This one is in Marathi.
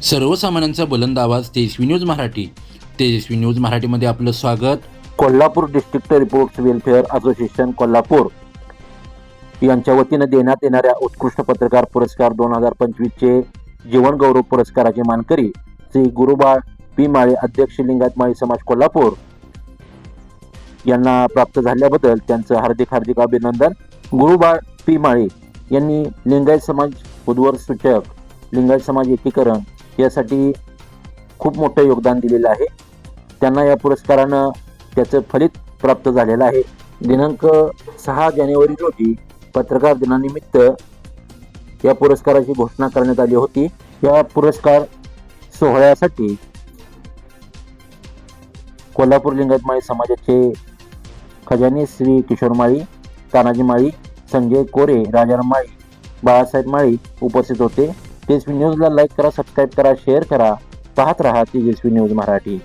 सर्वसामान्यांचा बुलंद आवाज तेजस्वी न्यूज मराठी. तेजस्वी न्यूज मराठीमध्ये आपलं स्वागत. Kolhapur district reports welfare association Kolhapur. यांच्या वतीनं देण्यात येणाऱ्या उत्कृष्ट पत्रकार पुरस्कार दोन हजार पंचवीसचे जीवन गौरव पुरस्काराचे मानकरी श्री गुरुबाळ पी माळे अध्यक्ष लिंगायत माळी समाज कोल्हापूर. यांना प्राप्त झाल्याबद्दल त्यांचं हार्दिक हार्दिक अभिनंदन. गुरुबाळ पी माळे यांनी लिंगायत समाज उद्वर सूचक लिंगायत समाज एकीकरण यासाठी खूप मोठं योगदान दिलेलं आहे. त्यांना या पुरस्कारानं त्याचं फलित प्राप्त झालेलं आहे. दिनांक सहा जानेवारी रोजी पत्रकार दिनानिमित्त या पुरस्काराची घोषणा करण्यात आली होती. या पुरस्कार सोहळ्यासाठी कोल्हापूर लिंगायत माळी समाजाचे खजानी श्री किशोर माळी तानाजी माळी संजय कोरे राजाराम माळी बाळासाहेब माळी उपस्थित होते. तेजस्वी न्यूजला लाईक करा सबस्क्राईब करा शेअर करा. पाहत राहा तेजस्वी न्यूज मराठी.